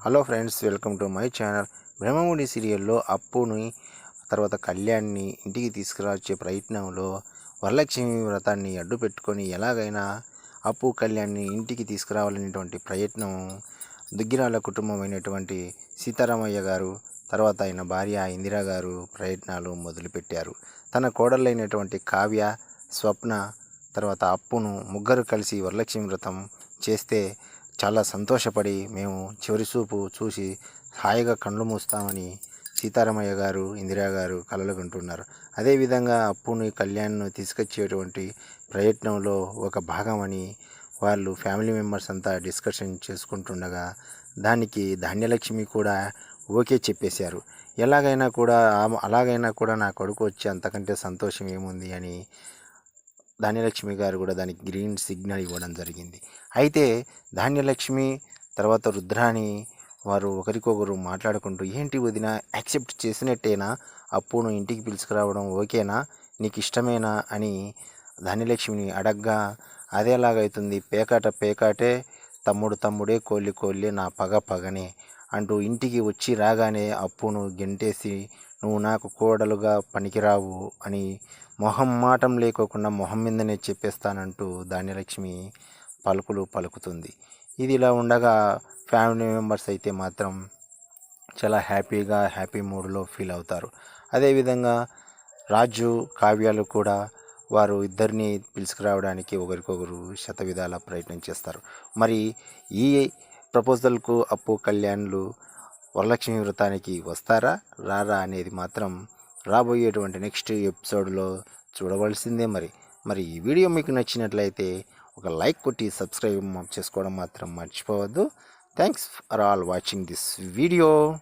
Hello friends welcome to my channel. Brahmamudi సీరియల్లో అప్పుని తర్వాత కళ్యాణ్ని ఇంటికి తీసుకురావచ్చే ప్రయత్నంలో వరలక్ష్మి వ్రతాన్ని అడ్డు పెట్టుకొని ఎలాగైనా అప్పు కళ్యాణ్ని ఇంటికి తీసుకురావాలనేటువంటి ప్రయత్నం దుగ్గిరాల కుటుంబమైనటువంటి సీతారామయ్య గారు తర్వాత ఆయన భార్య ఇందిరా గారు ప్రయత్నాలు మొదలుపెట్టారు. తన కోడళ్ళైనటువంటి కావ్య స్వప్న తర్వాత అప్పును ముగ్గురు కలిసి వరలక్ష్మి వ్రతం చేస్తే చాలా సంతోషపడి మేము చివరి చూపు చూసి హాయిగా కళ్ళు మూస్తామని సీతారామయ్య గారు ఇందిరా గారు కలలు కంటున్నారు. అదేవిధంగా అప్పుని కళ్యాణ్ను తీసుకొచ్చేటువంటి ప్రయత్నంలో ఒక భాగమని వాళ్ళు ఫ్యామిలీ మెంబర్స్ అంతా డిస్కషన్ చేసుకుంటుండగా దానికి ధాన్యలక్ష్మి కూడా ఓకే చెప్పేశారు. ఎలాగైనా కూడా అలాగైనా కూడా నా కొడుకు వచ్చి అంతకంటే సంతోషం ఏముంది అని ధాన్యలక్ష్మి గారు కూడా దానికి గ్రీన్ సిగ్నల్ ఇవ్వడం జరిగింది. అయితే ధాన్యలక్ష్మి తర్వాత రుద్రాని వారు ఒకరికొకరు మాట్లాడుకుంటూ ఏంటి వదిన యాక్సెప్ట్ చేసినట్టేనా? అప్పును ఇంటికి పిలుచుకురావడం ఓకేనా? నీకు ఇష్టమేనా? అని ధాన్యలక్ష్మిని అడగ్గా అదేలాగైతుంది పేకాట పేకాటే తమ్ముడు తమ్ముడే కోళ్ళి కోళ్ళే నా పగ పగనే అంటూ ఇంటికి వచ్చి రాగానే అప్పును గెంటేసి నువ్వు నాకు కోడలుగా పనికిరావు అని మొహం మాటం లేకోకుండా మొహం మీదనే చెప్పేస్తానంటూ ధాన్యలక్ష్మి పలుకులు పలుకుతుంది. ఇది ఇలా ఉండగా ఫ్యామిలీ మెంబర్స్ అయితే మాత్రం చాలా హ్యాపీగా హ్యాపీ మూడ్లో ఫీల్ అవుతారు. అదేవిధంగా రాజు కావ్యాలు కూడా వారు ఇద్దరిని పిలుచుకురావడానికి ఒకరికొకరు శతవిధాల ప్రయత్నం చేస్తారు. మరి ఈ ప్రపోజల్కు అప్పు కళ్యాణ్లు వరలక్ష్మి వ్రతానికి వస్తారా? రారా అనేది మాత్రం రాబోయేటువంటి నెక్స్ట్ ఎపిసోడ్లో చూడవలసిందే మరి. మరి ఈ వీడియో మీకు నచ్చినట్లయితే ఒక లైక్ కొట్టి సబ్స్క్రైబ్ చేసుకోవడం మాత్రం మర్చిపోవద్దు. Thanks for all watching this video.